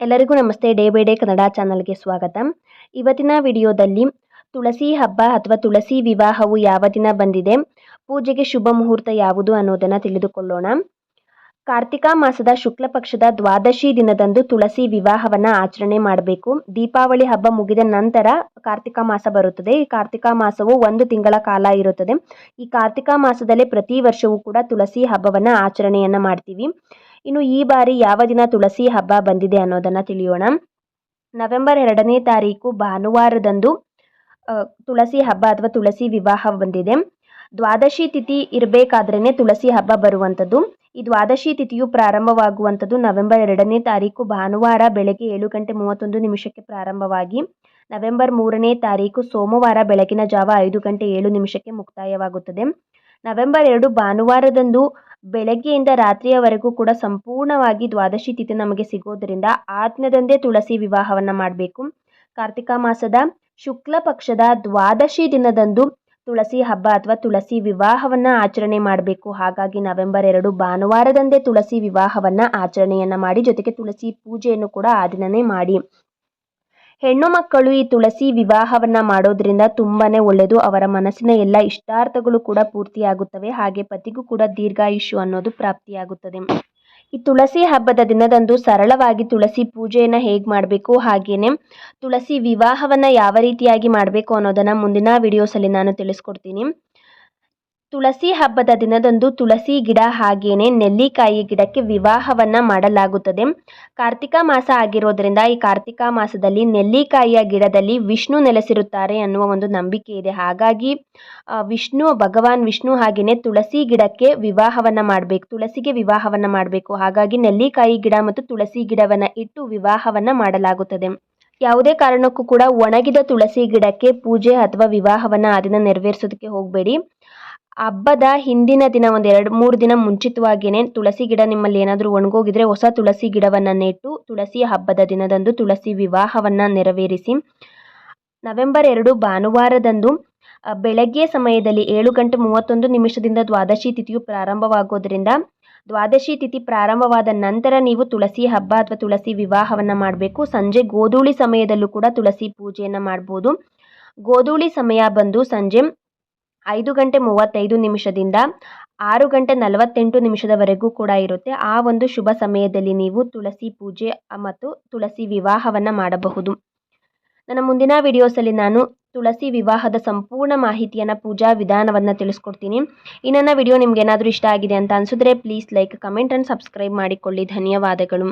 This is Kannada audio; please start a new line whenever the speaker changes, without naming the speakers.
ಎಲ್ಲರಿಗೂ ನಮಸ್ತೆ. ಡೇ ಬೈ ಡೇ ಕನ್ನಡ ಚಾನಲ್ಗೆ ಸ್ವಾಗತ. ಇವತ್ತಿನ ವಿಡಿಯೋದಲ್ಲಿ ತುಳಸಿ ಹಬ್ಬ ಅಥವಾ ತುಳಸಿ ವಿವಾಹವು ಯಾವ ದಿನ ಬಂದಿದೆ, ಪೂಜೆಗೆ ಶುಭ ಮುಹೂರ್ತ ಯಾವುದು ಅನ್ನೋದನ್ನು ತಿಳಿದುಕೊಳ್ಳೋಣ. ಕಾರ್ತಿಕ ಮಾಸದ ಶುಕ್ಲ ಪಕ್ಷದ ದ್ವಾದಶಿ ದಿನದಂದು ತುಳಸಿ ವಿವಾಹವನ್ನು ಆಚರಣೆ ಮಾಡಬೇಕು. ದೀಪಾವಳಿ ಹಬ್ಬ ಮುಗಿದ ನಂತರ ಕಾರ್ತಿಕ ಮಾಸ ಬರುತ್ತದೆ. ಈ ಕಾರ್ತಿಕ ಮಾಸವು ಒಂದು ತಿಂಗಳ ಕಾಲ ಇರುತ್ತದೆ. ಈ ಕಾರ್ತಿಕ ಮಾಸದಲ್ಲಿ ಪ್ರತಿ ವರ್ಷವೂ ಕೂಡ ತುಳಸಿ ಹಬ್ಬವನ್ನು ಆಚರಣೆಯನ್ನು ಮಾಡ್ತೀವಿ. ಇನ್ನು ಈ ಬಾರಿ ಯಾವ ದಿನ ತುಳಸಿ ಹಬ್ಬ ಬಂದಿದೆ ಅನ್ನೋದನ್ನು ತಿಳಿಯೋಣ. ನವೆಂಬರ್ ಎರಡನೇ ತಾರೀಕು ಭಾನುವಾರದಂದು ತುಳಸಿ ಹಬ್ಬ ಅಥವಾ ತುಳಸಿ ವಿವಾಹ ಬಂದಿದೆ. ದ್ವಾದಶಿ ತಿಥಿ ಇರಬೇಕಾದ್ರೇ ತುಳಸಿ ಹಬ್ಬ ಬರುವಂಥದ್ದು ಈ ದ್ವಾದಶಿ ತಿಥಿಯು ಪ್ರಾರಂಭವಾಗುವಂಥದ್ದು ನವೆಂಬರ್ ಎರಡನೇ ತಾರೀಕು ಭಾನುವಾರ ಬೆಳಗ್ಗೆ ಏಳು ಗಂಟೆ ಮೂವತ್ತೊಂದು ನಿಮಿಷಕ್ಕೆ ಪ್ರಾರಂಭವಾಗಿ, ನವೆಂಬರ್ ಮೂರನೇ ತಾರೀಕು ಸೋಮವಾರ ಬೆಳಗಿನ ಜಾವ ಐದು ಗಂಟೆ ಏಳು ನಿಮಿಷಕ್ಕೆ ಮುಕ್ತಾಯವಾಗುತ್ತದೆ. ನವೆಂಬರ್ ಎರಡು ಭಾನುವಾರದಂದು ಬೆಳಗ್ಗೆಯಿಂದ ರಾತ್ರಿಯವರೆಗೂ ಕೂಡ ಸಂಪೂರ್ಣವಾಗಿ ದ್ವಾದಶಿ ತಿಥಿ ನಮಗೆ ಸಿಗೋದರಿಂದ ಆ ದಿನದಂದೇ ತುಳಸಿ ವಿವಾಹವನ್ನು ಮಾಡಬೇಕು. ಕಾರ್ತಿಕ ಮಾಸದ ಶುಕ್ಲ ಪಕ್ಷದ ದ್ವಾದಶಿ ದಿನದಂದು ತುಳಸಿ ಹಬ್ಬ ಅಥವಾ ತುಳಸಿ ವಿವಾಹವನ್ನು ಆಚರಣೆ ಮಾಡಬೇಕು. ಹಾಗಾಗಿ ನವೆಂಬರ್ ಎರಡು ಭಾನುವಾರದಂದೇ ತುಳಸಿ ವಿವಾಹವನ್ನು ಆಚರಣೆಯನ್ನು ಮಾಡಿ ಜೊತೆಗೆ ತುಳಸಿ ಪೂಜೆಯನ್ನು ಕೂಡ ಆ ದಿನವೇ ಮಾಡಿ. ಹೆಣ್ಣು ಮಕ್ಕಳು ಈ ತುಳಸಿ ವಿವಾಹವನ್ನು ಮಾಡೋದ್ರಿಂದ ತುಂಬಾ ಒಳ್ಳೆಯದು ಅವರ ಮನಸ್ಸಿನ ಎಲ್ಲ ಇಷ್ಟಾರ್ಥಗಳು ಕೂಡ ಪೂರ್ತಿಯಾಗುತ್ತವೆ. ಹಾಗೆ ಪತಿಗೂ ಕೂಡ ದೀರ್ಘಾಯುಷ್ಯು ಅನ್ನೋದು ಪ್ರಾಪ್ತಿಯಾಗುತ್ತದೆ. ಈ ತುಳಸಿ ಹಬ್ಬದ ದಿನದಂದು ಸರಳವಾಗಿ ತುಳಸಿ ಪೂಜೆಯನ್ನು ಹೇಗೆ ಮಾಡಬೇಕು ಹಾಗೆಯೇ ತುಳಸಿ ವಿವಾಹವನ್ನು ಯಾವ ರೀತಿಯಾಗಿ ಮಾಡಬೇಕು ಅನ್ನೋದನ್ನು ಮುಂದಿನ ವಿಡಿಯೋಸಲ್ಲಿ ನಾನು ತಿಳಿಸ್ಕೊಡ್ತೀನಿ. ತುಳಸಿ ಹಬ್ಬದ ದಿನದಂದು ತುಳಸಿ ಗಿಡ ಹಾಗೇನೆ ನೆಲ್ಲಿಕಾಯಿ ಗಿಡಕ್ಕೆ ವಿವಾಹವನ್ನು ಮಾಡಲಾಗುತ್ತದೆ. ಕಾರ್ತಿಕ ಮಾಸ ಆಗಿರೋದ್ರಿಂದ ಈ ಕಾರ್ತಿಕ ಮಾಸದಲ್ಲಿ ನೆಲ್ಲಿಕಾಯಿಯ ಗಿಡದಲ್ಲಿ ವಿಷ್ಣು ನೆಲೆಸಿರುತ್ತಾರೆ ಅನ್ನುವ ಒಂದು ನಂಬಿಕೆ ಇದೆ. ಹಾಗಾಗಿ ವಿಷ್ಣು, ಭಗವಾನ್ ವಿಷ್ಣು ಹಾಗೆಯೇ ತುಳಸಿ ಗಿಡಕ್ಕೆ ವಿವಾಹವನ್ನು ಮಾಡಬೇಕು, ತುಳಸಿಗೆ ವಿವಾಹವನ್ನು ಮಾಡಬೇಕು. ಹಾಗಾಗಿ ನೆಲ್ಲಿಕಾಯಿ ಗಿಡ ಮತ್ತು ತುಳಸಿ ಗಿಡವನ್ನು ಇಟ್ಟು ವಿವಾಹವನ್ನು ಮಾಡಲಾಗುತ್ತದೆ. ಯಾವುದೇ ಕಾರಣಕ್ಕೂ ಕೂಡ ಒಣಗಿದ ತುಳಸಿ ಗಿಡಕ್ಕೆ ಪೂಜೆ ಅಥವಾ ವಿವಾಹವನ್ನು ಆ ದಿನ ನೆರವೇರಿಸೋದಕ್ಕೆ ಹೋಗಬೇಡಿ. ಹಬ್ಬದ ಹಿಂದಿನ ದಿನ ಒಂದು ಎರಡು ಮೂರು ದಿನ ಮುಂಚಿತವಾಗಿಯೇ ತುಳಸಿ ಗಿಡ ನಿಮ್ಮಲ್ಲಿ ಏನಾದರೂ ಒಣಗೋಗಿದ್ರೆ ಹೊಸ ತುಳಸಿ ಗಿಡವನ್ನು ನೆಟ್ಟು ತುಳಸಿ ಹಬ್ಬದ ದಿನದಂದು ತುಳಸಿ ವಿವಾಹವನ್ನು ನೆರವೇರಿಸಿ. ನವೆಂಬರ್ ಎರಡು ಭಾನುವಾರದಂದು ಬೆಳಗ್ಗೆ ಸಮಯದಲ್ಲಿ ಏಳು ಗಂಟೆ ಮೂವತ್ತೊಂದು ನಿಮಿಷದಿಂದ ದ್ವಾದಶಿ ತಿಥಿಯು ಪ್ರಾರಂಭವಾಗೋದರಿಂದ ದ್ವಾದಶಿ ತಿಥಿ ಪ್ರಾರಂಭವಾದ ನಂತರ ನೀವು ತುಳಸಿ ಹಬ್ಬ ಅಥವಾ ತುಳಸಿ ವಿವಾಹವನ್ನು ಮಾಡಬೇಕು. ಸಂಜೆ ಗೋಧೂಳಿ ಸಮಯದಲ್ಲೂ ಕೂಡ ತುಳಸಿ ಪೂಜೆಯನ್ನು ಮಾಡ್ಬೋದು. ಗೋಧೂಳಿ ಸಮಯ ಬಂದು ಸಂಜೆ ಐದು ಗಂಟೆ ಮೂವತ್ತೈದು ನಿಮಿಷದಿಂದ ಆರು ಗಂಟೆ ನಲವತ್ತೆಂಟು ನಿಮಿಷದವರೆಗೂ ಕೂಡ ಇರುತ್ತೆ. ಆ ಒಂದು ಶುಭ ಸಮಯದಲ್ಲಿ ನೀವು ತುಳಸಿ ಪೂಜೆ ಮತ್ತು ತುಳಸಿ ವಿವಾಹವನ್ನು ಮಾಡಬಹುದು. ನನ್ನ ಮುಂದಿನ ವಿಡಿಯೋಸಲ್ಲಿ ನಾನು ತುಳಸಿ ವಿವಾಹದ ಸಂಪೂರ್ಣ ಮಾಹಿತಿಯನ್ನು, ಪೂಜಾ ವಿಧಾನವನ್ನು ತಿಳಿಸ್ಕೊಡ್ತೀನಿ. ಈ ನನ್ನ ವಿಡಿಯೋ ನಿಮ್ಗೆ ಏನಾದರೂ ಇಷ್ಟ ಆಗಿದೆ ಅಂತ ಅನಿಸಿದ್ರೆ please like comment and subscribe ಮಾಡಿಕೊಳ್ಳಿ. ಧನ್ಯವಾದಗಳು.